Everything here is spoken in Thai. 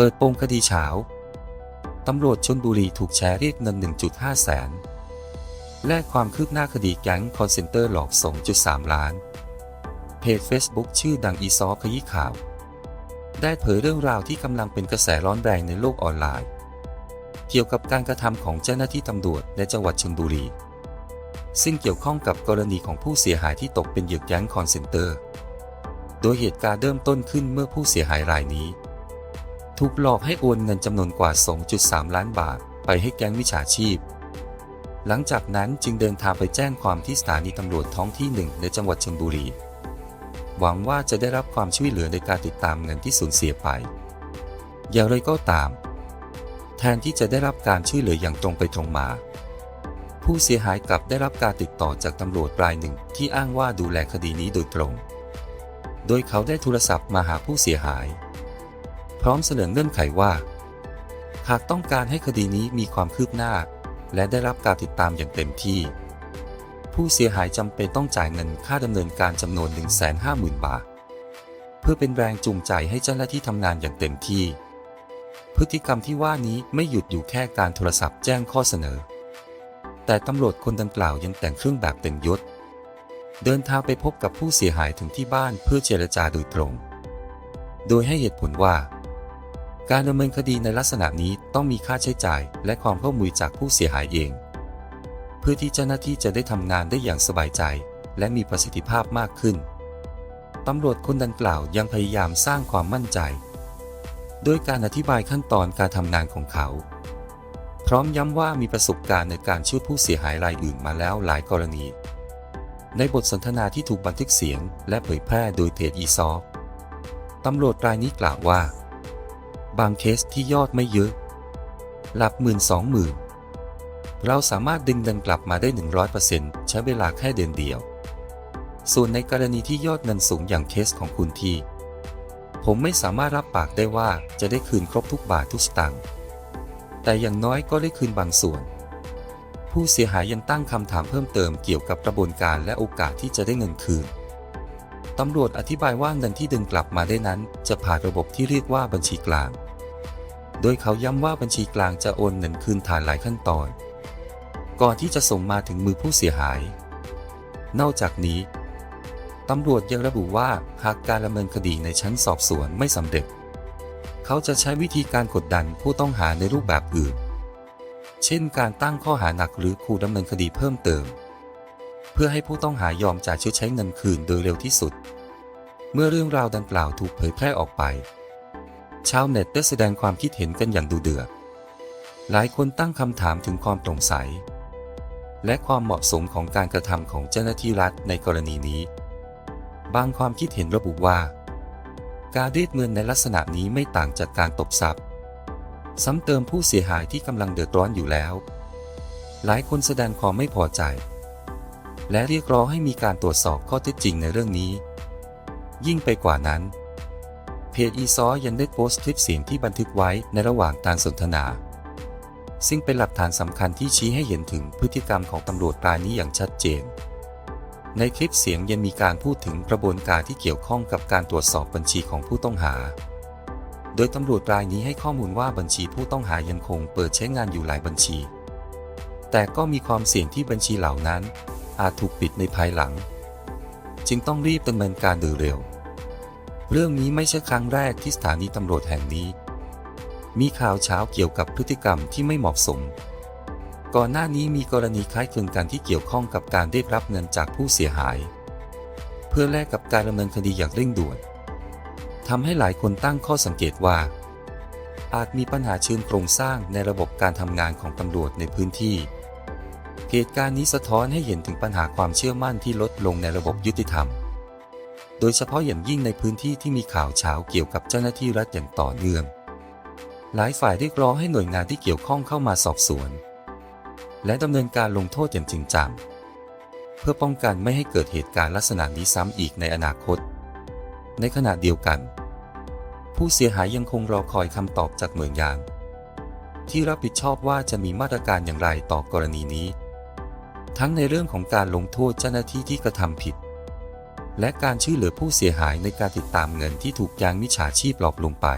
เปิดโปงคดีเฉาตำรวจชนบุรีถูกแชร์เรียกเงิน 1.5 แสน และความคืบหน้าคดีแก๊งคอนเซนเตอร์หลอก 2.3 ล้าน เพจ Facebook ชื่อดังอีซอขยี้ข่าว ได้เผยเรื่องราวที่กำลังเป็นกระแสร้อนแรงในโลกออนไลน์ เกี่ยวกับการกระทำของเจ้าหน้าที่ตำรวจในจังหวัดชลบุรี ซึ่งเกี่ยวข้องกับกรณีของผู้เสียหายที่ตกเป็นเหยื่อแก๊งคอนเซนเตอร์ โดยเหตุการณ์เริ่มต้นขึ้นเมื่อผู้เสียหายรายนี้ ถูกหลอกให้โอนเงินจำนวนกว่า 2.3 ล้านบาท ไปให้แก๊งวิชาชีพ หลังจากนั้นจึงเดินทางไปแจ้งความที่สถานีตำรวจท้องที่หนึ่งในจังหวัดชลบุรี หวังว่าจะได้รับความช่วยเหลือในการติดตามเงินที่สูญเสียไป อย่างไรก็ตาม แทนที่จะได้รับการช่วยเหลืออย่างตรงไปตรงมา ผู้เสียหายกลับได้รับการติดต่อจากตำรวจรายหนึ่งที่อ้างว่าดูแลคดีนี้โดยตรง โดยเขาได้โทรศัพท์มาหาผู้เสียหาย ร้อมเสนอเงื่อนไขว่า หากต้องการให้คดีนี้มีความคืบหน้า และได้รับการติดตามอย่างเต็มที่ ผู้เสียหายจำเป็นต้องจ่ายเงินค่าดำเนินการจำนวน 150,000 บาท เพื่อเป็นแรงจูงใจให้เจ้าหน้าที่ทำงานอย่างเต็มที่ พฤติกรรมที่ว่านี้ไม่หยุดอยู่แค่การโทรศัพท์แจ้งข้อเสนอ แต่ตำรวจคนดังกล่าวยังแต่งเครื่องแบบเต็มยศเดินทางไปพบกับผู้เสียหายถึงที่บ้านเพื่อเจรจาโดยตรง โดยให้เหตุผลว่า การดำเนินคดีในลักษณะนี้ต้องมีค่าใช้จ่าย และความร่วมมือจากผู้เสียหายเอง เพื่อที่เจ้าหน้าที่จะได้ทำงานได้อย่างสบายใจ และมีประสิทธิภาพมากขึ้นตำรวจคนดังกล่าวยังพยายามสร้างความมั่นใจ โดยการอธิบายขั้นตอนการทำงานของเขา พร้อมย้ำว่ามีประสบการณ์ในการช่วยผู้เสียหายรายอื่นมาแล้วหลายกรณี ในบทสนทนาที่ถูกบันทึกเสียง และเผยแพร่โดยเพจอีซอตำรวจรายนี้กล่าวว่า บางเคสที่ยอดไม่เยอะ หลักหมื่นสองหมื่นเราสามารถดึงเงินกลับมาได้ 100%ใช้เวลาแค่เดือนเดียว ส่วนในกรณีที่ยอดเงินสูงอย่างเคสของคุณทีผมไม่สามารถรับปากได้ว่าจะได้คืนครบทุกบาททุกสตางค์ แต่อย่างน้อยก็ได้คืนบางส่วน ผู้เสียหายยังตั้งคำถามเพิ่มเติมเกี่ยวกับกระบวนการและโอกาสที่จะได้เงินคืน ตำรวจอธิบายว่าเงินที่ดึงกลับมาได้นั้น จะผ่านระบบที่เรียกว่าบัญชีกลาง โดยเขาย้ำว่าบัญชีกลางจะโอนเงินคืนผ่านหลายขั้นตอน ก่อนที่จะส่งมาถึงมือผู้เสียหาย นอกจากนี้ตำรวจยังระบุว่าหากการดำเนินคดีในชั้นสอบสวนไม่สำเร็จ เขาจะใช้วิธีการกดดันผู้ต้องหาในรูปแบบอื่น เช่นการตั้งข้อหาหนักหรือขู่ดำเนินคดีเพิ่มเติม เพื่อให้ผู้ต้องหายอมจ่ายชดใช้เงินคืนโดยเร็วที่สุด เมื่อเรื่องราวดังกล่าวถูกเผยแพร่ออกไป ชาวเน็ตได้แสดงความคิดเห็นกันอย่างดูเดือด หลายคนตั้งคำถามถึงความโปร่งใส และความเหมาะสมของการกระทำของเจ้าหน้าที่รัฐในกรณีนี้ บางความคิดเห็นระบุว่า การเรียกเงินในลักษณะนี้ไม่ต่างจากการตบทรัพย์ ซ้ำเติมผู้เสียหายที่กำลังเดือดร้อนอยู่แล้ว หลายคนแสดงความไม่พอใจ และเรียกร้องให้มีการตรวจสอบข้อเท็จจริงในเรื่องนี้ ยิ่งไปกว่านั้น จอีซอยังได้โพสต์คลิปเสียงที่บันทึกไว้ในระหว่างการสนทนา ซึ่งเป็นหลักฐานสำคัญที่ชี้ให้เห็นถึงพฤติกรรมของตำรวจรายนี้อย่างชัดเจน ในคลิปเสียงยังมีการพูดถึงกระบวนการที่เกี่ยวข้องกับการตรวจสอบบัญชีของผู้ต้องหา โดยตำรวจรายนี้ให้ข้อมูลว่าบัญชีผู้ต้องหายังคงเปิดใช้งานอยู่หลายบัญชี แต่ก็มีความเสี่ยงที่บัญชีเหล่านั้น อาจถูกปิดในภายหลัง จึงต้องรีบดำเนินการโดยเร็ว เรื่องนี้ไม่ใช่ครั้งแรกที่สถานีตำรวจแห่งนี้ มีข่าวเช้าเกี่ยวกับพฤติกรรมที่ไม่เหมาะสม ก่อนหน้านี้มีกรณีคล้ายคลึงกันที่เกี่ยวข้องกับการได้รับเงินจากผู้เสียหาย เพื่อแลกกับการดำเนินคดีอย่างเร่งด่วนทำให้หลายคนตั้งข้อสังเกตว่า อาจมีปัญหาเชิงโครงสร้างในระบบการทำงานของตำรวจในพื้นที่ เหตุการณ์นี้สะท้อนให้เห็นถึงปัญหาความเชื่อมั่นที่ลดลงในระบบยุติธรรม โดยเฉพาะอย่างยิ่งในพื้นที่ที่มีข่าวเช้าเกี่ยวกับเจ้าหน้าที่รัฐอย่างต่อเนื่อง หลายฝ่ายเรียกร้องให้หน่วยงานที่เกี่ยวข้องเข้ามาสอบสวน และดำเนินการลงโทษอย่างจริงจังเพื่อป้องกันไม่ให้เกิดเหตุการณ์ลักษณะนี้ซ้ำอีกในอนาคต ในขณะเดียวกัน ผู้เสียหายยังคงรอคอยคำตอบจากหน่วยงาน ที่รับผิดชอบว่าจะมีมาตรการอย่างไรต่อกรณีนี้ ทั้งในเรื่องของการลงโทษเจ้าหน้าที่ที่กระทำผิด และการช่วยเหลือผู้เสียหายในการติดตามเงินที่ถูกยางมิจฉาชีพหลอกลวงไป